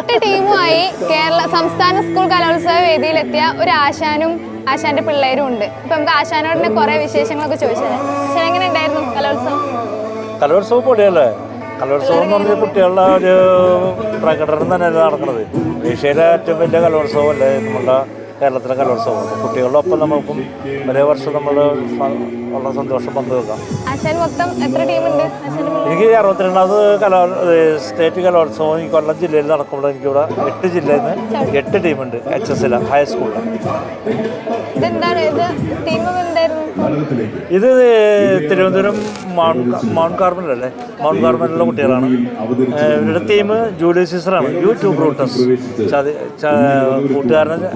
എട്ട് ടീമുമായി കേരള സംസ്ഥാന സ്കൂൾ കലോത്സവ വേദിയിലെത്തിയ ഒരു ആശാനും ആശാന്റെ പിള്ളേരും ഉണ്ട്. ഇപ്പൊ നമുക്ക് ആശാനോട് തന്നെ കുറെ വിശേഷങ്ങളൊക്കെ ചോദിച്ചത് എങ്ങനെ ഉണ്ടായിരുന്നു കലോത്സവം? കലോത്സവം പൊടിയല്ലേ കലോത്സവം എന്ന് പറഞ്ഞാൽ കുട്ടികളുടെ ഒരു പ്രകടനം തന്നെ നടക്കുന്നത്. ഏഷ്യയിലെ ഏറ്റവും വലിയ കലോത്സവമല്ലേ? നമ്മളുടെ കേരളത്തിലെ കലോത്സവം കുട്ടികളോടൊപ്പം നമ്മൾക്കും നമുക്കും ഒരേ വർഷം നമ്മൾ ഉള്ള സന്തോഷം പങ്കുവെക്കാം. എനിക്ക് അറുപത്തിരണ്ടാമത് കലോ സ്റ്റേറ്റ് കലോത്സവം ഈ കൊല്ലം ജില്ലയിൽ നടക്കുമ്പോൾ എനിക്കിവിടെ എട്ട് ജില്ലയിൽ നിന്ന് എട്ട് ടീമുണ്ട് എച്ച് എസ് എൽ ഹൈസ്കൂളിൽ ഇതെന്താണ്? ഇത് തിരുവനന്തപുരം മൗണ്ട് കാർബൺ കാർമലല്ലേ? മൗണ്ട് കാർമലിലെ കുട്ടികളാണ്. ഇവരുടെ ടീം ജൂലിയസ് സീസറാണ്. യൂട്യൂബ് റൂട്ടസ് ചതി കൂട്ടുകാരനെ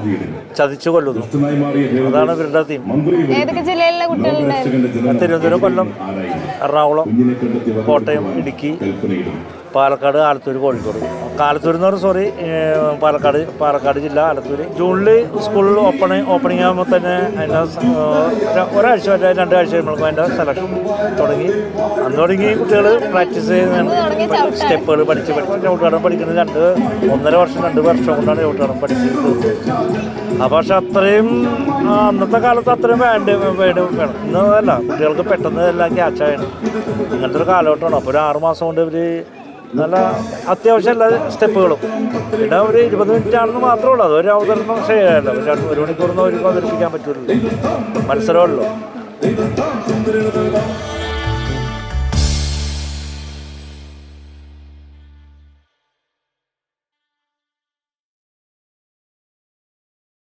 ചതിച്ചു കൊല്ലുന്നു. അതാണ് ഇവരുടെ ടീം തിരുവനന്തപുരം കൊല്ലം എറണാകുളം കോട്ടയം ഇടുക്കി. പാലക്കാട് ആലത്തൂർ കോഴിക്കോട്. ആലത്തൂർ എന്ന് പറഞ്ഞാൽ സോറി പാലക്കാട് പാലക്കാട് ജില്ല ആലത്തൂർ ജൂണിൽ സ്കൂളിൽ ഓപ്പണിങ് ഓപ്പണിംഗ് ആകുമ്പോൾ തന്നെ അതിന്റെ ഒരാഴ്ച വരെ രണ്ടാഴ്ച കഴിയുമ്പോഴേക്കും അതിന്റെ സെലക്ഷൻ തുടങ്ങി. അന്ന് തുടങ്ങി കുട്ടികൾ പ്രാക്ടീസ് ചെയ്യുന്നതാണ്. ചെയ്യുന്ന സ്റ്റെപ്പുകൾ പഠിച്ച് പഠിച്ച്. ചവിട്ടാടം പഠിക്കുന്നത് രണ്ട് ഒന്നര വർഷം രണ്ട് വർഷം കൊണ്ടാണ് ചവിട്ടാടം പഠിച്ചത് ആ അപ്പോൾ പക്ഷെ അത്രയും അന്നത്തെ കാലത്ത് അത്രയും വേണ്ട വേണ്ട വേണം. ഇന്നതല്ല കുട്ടികൾക്ക് പെട്ടെന്ന് എല്ലാം ക്യാച്ച് ആയണം ഇങ്ങനത്തെ ഒരു കാലഘട്ടമാണ്. അപ്പോൾ ഒരു ആറുമാസം കൊണ്ട് ഇവർ നല്ല അത്യാവശ്യം എല്ലാ സ്റ്റെപ്പുകളും. പിന്നെ ഒരു ഇരുപത് മിനിറ്റ് ആണെന്ന് മാത്രമേ ഉള്ളൂ. അതൊരു അവതരണം ശരിയല്ല ഒരു ഒരു മണിക്കൂറൊന്നും അവർക്ക് അവതരിപ്പിക്കാൻ പറ്റുള്ളൂ മത്സരമല്ലോ